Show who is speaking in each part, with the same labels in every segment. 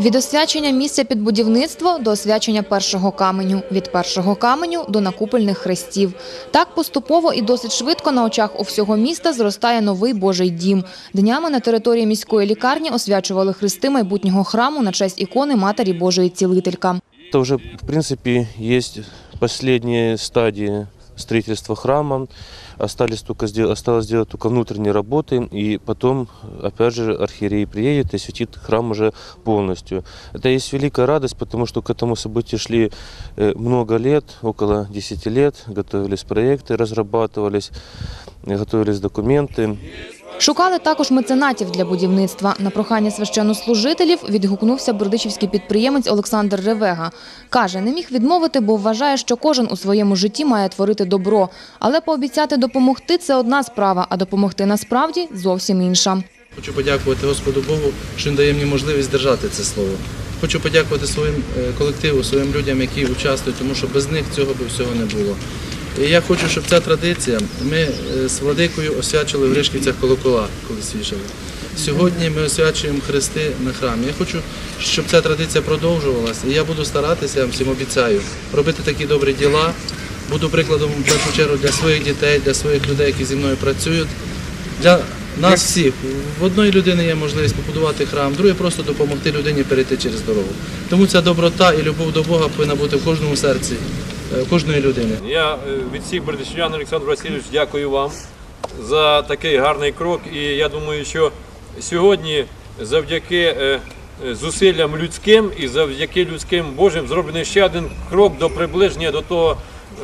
Speaker 1: Від освячення місця під будівництво до освячення першого каменю, від першого каменю до накупельних хрестів. Так поступово і досить швидко на очах у всього міста зростає новий Божий дім. Днями на території міської лікарні освячували хрести майбутнього храму на честь ікони Матері Божої Цілителька.
Speaker 2: Это уже, в принципе, есть последние стадии строительства храма. Остались только сделать, осталось сделать только внутренние работы, и потом, опять же, архиерей приедет и осветит храм уже полностью. Это есть великая радость, потому что к этому событию шли э, много лет, около 10 лет, готовились проекты, разрабатывались, э, готовились документы.
Speaker 1: Шукали також меценатів для будівництва. На прохання священнослужителів відгукнувся бердичівський підприємець Олександр Ревега. Каже, не міг відмовити, бо вважає, що кожен у своєму житті має творити добро. Але пообіцяти допомогти – це одна справа, а допомогти насправді – зовсім інша.
Speaker 3: Хочу подякувати Господу Богу, що він дає мені можливість держати це слово. Хочу подякувати своїм е, колективу, своїм людям, які участвують, тому що без них цього б всього не було. І я хочу, щоб ця традиція, ми е, з владикою освячили в Гришківцях колокола, коли свішали. Сьогодні ми освячуємо хрести на храмі. Я хочу, щоб ця традиція продовжувалася. І я буду старатися, я всім обіцяю, робити такі добрі діла. Буду прикладом в першу чергу для своїх дітей, для своїх людей, які зі мною працюють. Для нас всіх в одної людини є можливість побудувати храм, друге просто допомогти людині перейти через дорогу. Тому ця доброта і любов до Бога повинна бути в кожному серці кожної людини.
Speaker 4: Я е, від всіх бердичівлян Олександр Васильович дякую вам за такий гарний крок. І я думаю, що сьогодні завдяки е, е, зусиллям людським і завдяки людським Божим зроблений ще один крок до приближення до того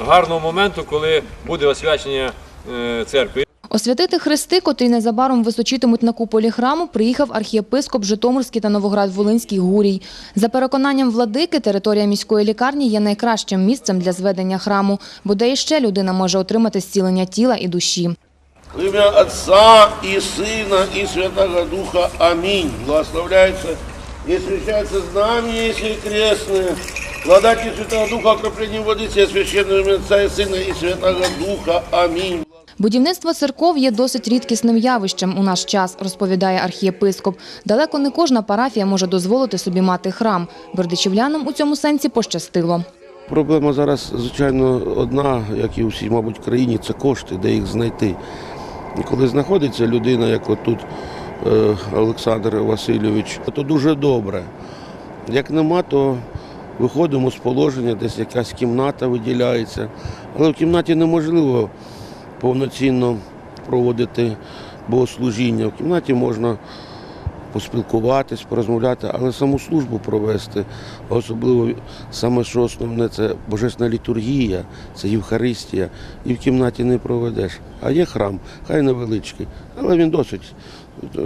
Speaker 4: гарного моменту, коли буде освячення е, церкви.
Speaker 1: Освятити хрести, котрі незабаром височитимуть на куполі храму, приїхав архієпископ Житомирський та Новоград-Волинський Гурій. За переконанням владики, територія міської лікарні є найкращим місцем для зведення храму, бо де іще людина може отримати зцілення тіла і душі.
Speaker 5: Ім'я Отца і Сина, і Святого Духа. Амінь. Благословляється і освящается знамение, если крестное. Владатель Святого Духа, окропление воды, все священного имя Отца и Сына, Святого Духа. Амінь.
Speaker 1: Будівництво церков є досить рідкісним явищем у наш час, розповідає архієпископ. Далеко не кожна парафія може дозволити собі мати храм. Бердичівлянам у цьому сенсі пощастило.
Speaker 5: Проблема зараз, звичайно, одна, як і у всій, мабуть, країні, це кошти, де їх знайти. І коли знаходиться людина, як отут е, Олександр Васильович, то дуже добре. Як нема, то виходимо з положення, десь якась кімната виділяється. Але в кімнаті неможливо повноцінно проводити богослужіння. В кімнаті можна поспілкуватись, порозмовляти, але саму службу провести, особливо саме що основне це божественна літургія, це Євхаристія, і в кімнаті не проведеш. А є храм, хай невеличкий, але він досить. е,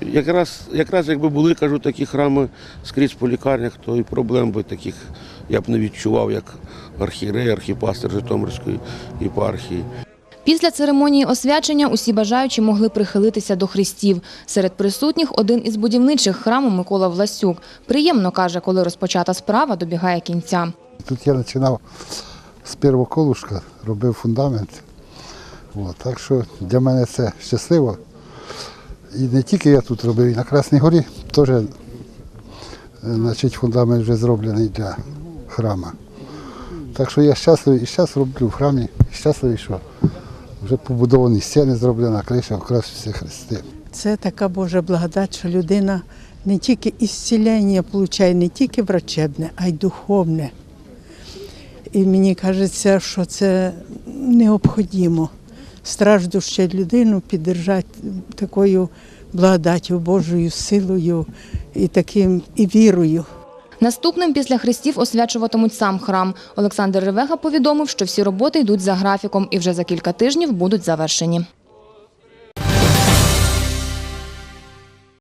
Speaker 5: Якраз, якраз якби були, кажу, такі храми скрізь по лікарнях, то і проблем би таких я б не відчував, як архієрей, архіпастер Житомирської єпархії.
Speaker 1: Після церемонії освячення усі бажаючі могли прихилитися до хрестів. Серед присутніх один із будівничих храму Микола Власюк. Приємно каже, коли розпочата справа добігає кінця.
Speaker 6: Тут я починав з першого колушка, робив фундамент. От, так що для мене це щасливо. І не тільки я тут робив, і на Красній горі теж е, значить, фундамент вже зроблений для храма. Так що я щасливий і зараз роблю в храмі, щасливий, що вже побудовані стіни зроблена, криша, якраз всі хрести.
Speaker 7: Це така Божа благодать, що людина не тільки ісцілення отримує, не тільки врачебне, а й духовне. І мені кажеться, що це необхідно страждущу людину підтримати такою благодаттю, Божою силою і таким і вірою.
Speaker 1: Наступним після хрестів освячуватимуть сам храм. Олександр Ревега повідомив, що всі роботи йдуть за графіком і вже за кілька тижнів будуть завершені.